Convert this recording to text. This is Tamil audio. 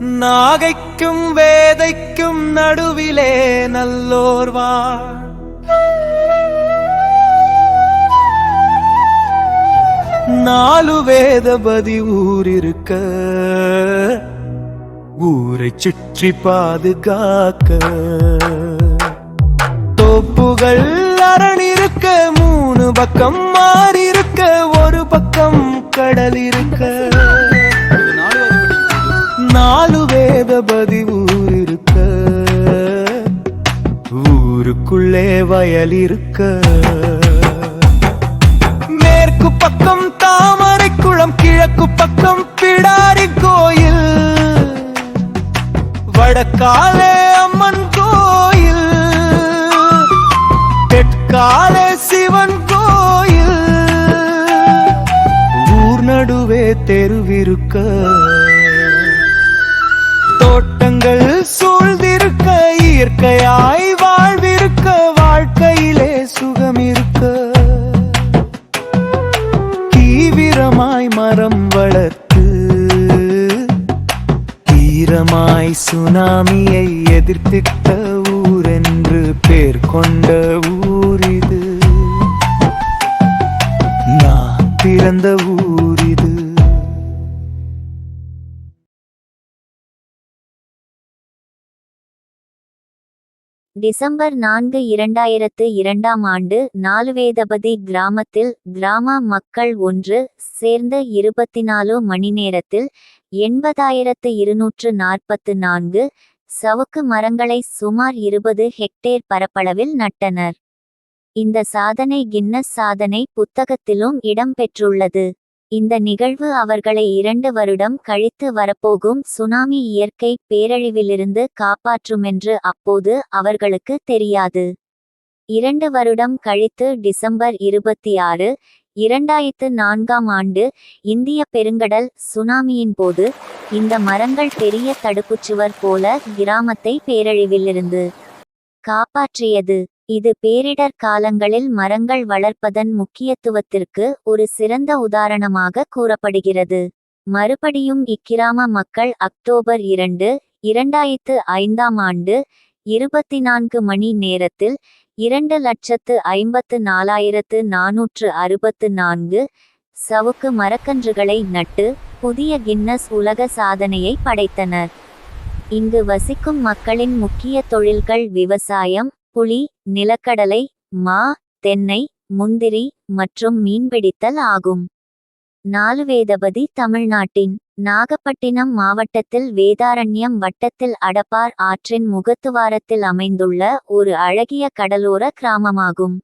நாகைக்கும் வேதைக்கும் நடுவிலே நல்லோர் வாழ். நாலு வேதபதி ஊரிருக்க ஊரை சுற்றி பாதுகாக்க. தோப்புகள் அரணிருக்க மூணு பக்கம் மாறி இருக்க ஒரு பக்கம் கடல் இருக்க நாலு வேதபதி ஊர் ஊருக்குள்ளே வயல் இருக்க மேற்கு பக்கம் தாமரை குளம் கிழக்கு பக்கம் பிடாரி கோயில். வடக்காலே அம்மன் கோயில். தெற்காலே சிவன் கோயில். ஊர் நடுவே தெருவிருக்க. இயற்கையாய் வாழ்விருக்க வாழ்க்கையிலே சுகம் இருக்க தீவிரமாய் மரம் வளர்த்து தீரமாய் சுனாமியை எதிர்த்திட்ட ஊர் என்று பேர் கொண்ட ஊர் இது நான் பிறந்த ஊர் டிசம்பர் நான்கு இரண்டாயிரத்து இரண்டாம் ஆண்டு நாலுவேதபதி கிராமத்தில் கிராம மக்கள் ஒன்று சேர்ந்த இருபத்தி நாலு மணி நேரத்தில் எண்பதாயிரத்து இருநூற்று நாற்பத்து நான்கு சவுக்கு மரங்களை சுமார் இருபது ஹெக்டேர் பரப்பளவில் நட்டனர். இந்த சாதனை கின்னஸ் சாதனை புத்தகத்திலும் இடம்பெற்றுள்ளது இந்த நிகழ்வு அவர்களை இரண்டு வருடம் கழித்து வரப்போகும் சுனாமி இயற்கை பேரழிவிலிருந்து காப்பாற்றுமென்று அப்போது அவர்களுக்கு தெரியாது. இரண்டு வருடம் கழித்து டிசம்பர் இருபத்தி ஆறு இரண்டாயிரத்து நான்காம் ஆண்டு இந்திய பெருங்கடல் சுனாமியின் போது இந்த மரங்கள் பெரிய தடுப்புச்சுவர் போல கிராமத்தை பேரழிவிலிருந்து காப்பாற்றியது. இது பேரிடர் காலங்களில் மரங்கள் வளர்ப்பதன் முக்கியத்துவத்திற்கு ஒரு சிறந்த உதாரணமாக கூறப்படுகிறது. மறுபடியும் இக்கிராம மக்கள் அக்டோபர் இரண்டு இரண்டாயிரத்து ஐந்தாம் ஆண்டு இருபத்தி நான்கு மணி நேரத்தில் இரண்டு லட்சத்து ஐம்பத்து நாலாயிரத்து நாநூற்று அறுபத்து நான்கு சவுக்கு மரக்கன்றுகளை நட்டு புதிய கின்னஸ் உலக சாதனையை படைத்தனர். இங்கு வசிக்கும் மக்களின் முக்கிய தொழில்கள் விவசாயம் புளி நிலக்கடலை மா தென்னை முந்திரி மற்றும் மீன்பிடித்தல் ஆகும். நாலுவேதபதி தமிழ்நாட்டின் நாகப்பட்டினம் மாவட்டத்தில் வேதாரண்யம் வட்டத்தில் அடப்பார் ஆற்றின் முகத்துவாரத்தில் அமைந்துள்ள ஒரு அழகிய கடலோர கிராமமாகும்.